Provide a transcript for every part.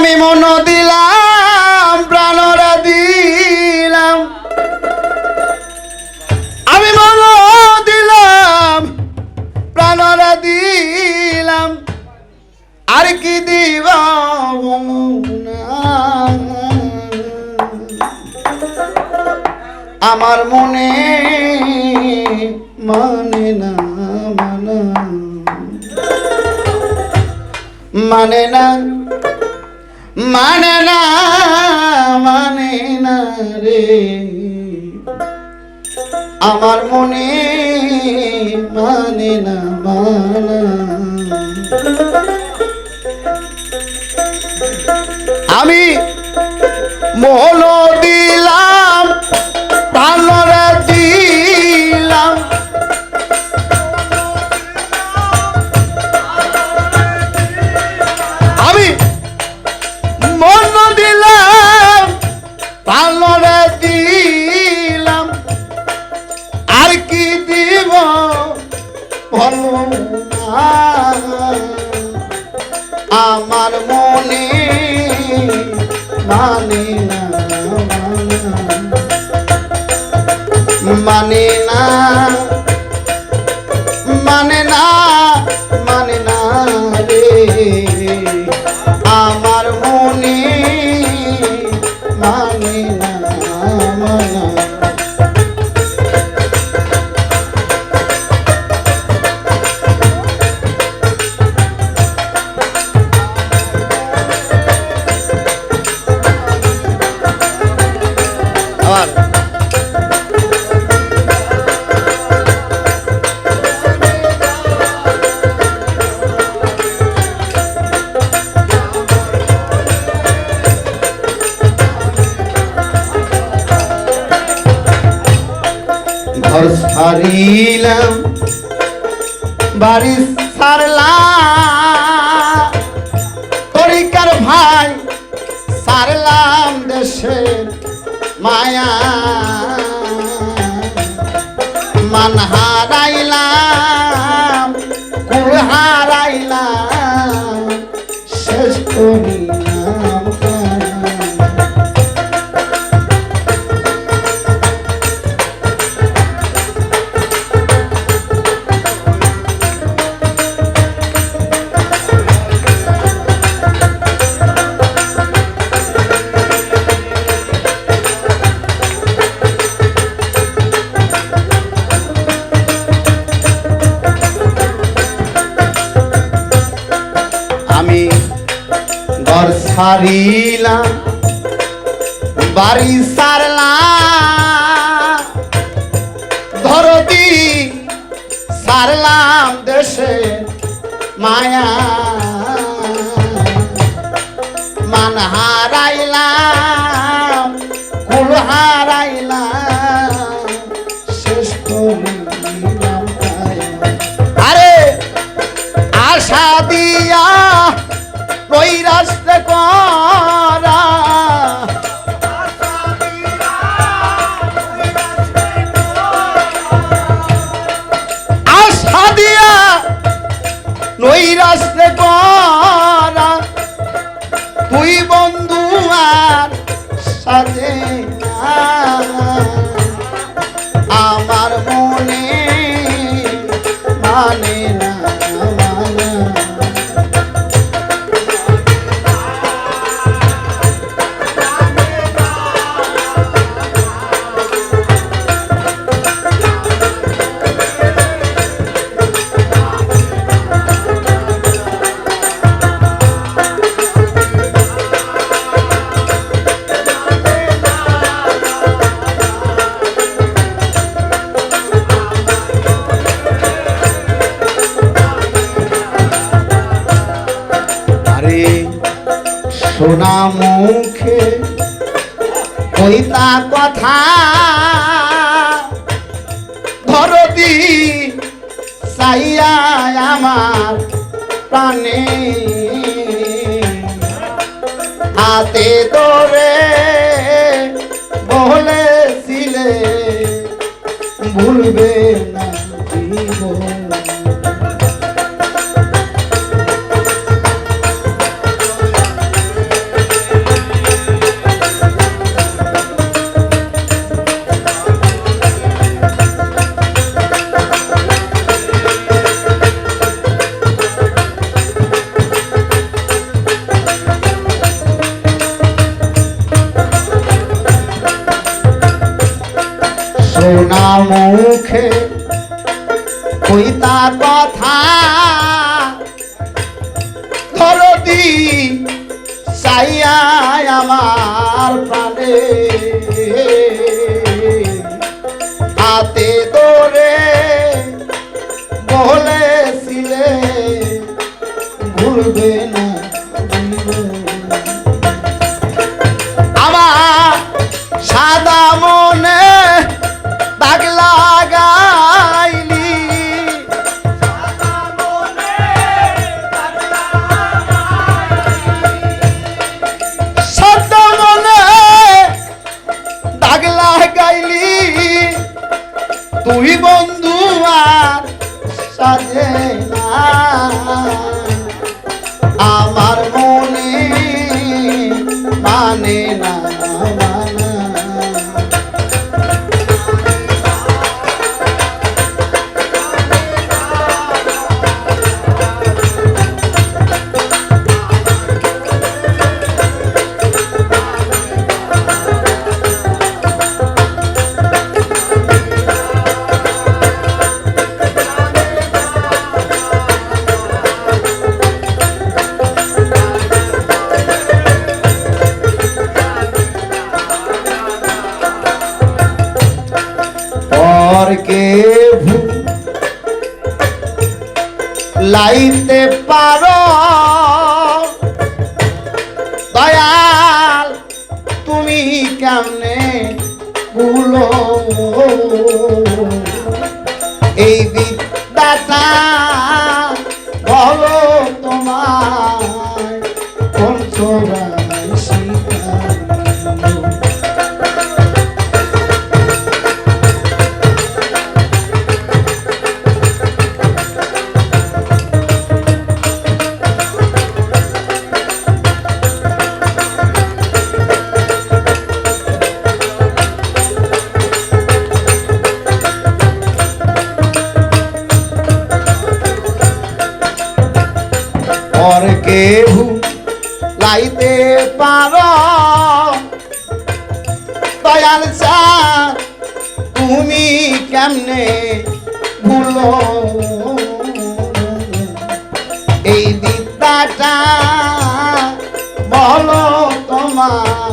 আমি মন দিলাম, প্রাণরা দিলাম। আমি মন দিলাম, প্রাণরা দিলাম। আর কি দিব আমার মনে মানে না। মানা না মানে না মানে না রে। আমার মনে মানে না মানা আমি মোহন মানে না। ঘর ছাড়িলাম বাড়ি সারলাম। তরিকার ভাই সারলাম দেশের মায়া। মান ছাড়িলাম বাড়ি সারলাম ধরতি সারলাম দেশে মায়া। মান হারাইলাম কুল হারাইলাম। রাস্তে করা তুই বন্ধু আর সাথে আমার মানে মানে সোনা মুখে কইতা কথা। ধরদি সাইয়া আমার প্রাণে। হাতে ধরে কইতা কথা। ধরদি চাইয়ায় আমার প্রাণে। হাতে ধরে বলেছিলে ভুলবে না তুই বন্ধু আর সাজে লাইতে পারো। দয়াল তুমি কেমনে ভুলো? লাইতে পারো। দয়াল চা তুমি কেমনে ভুলো? এই বিদ্যাটা বলো তোমার।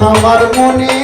আমার মনে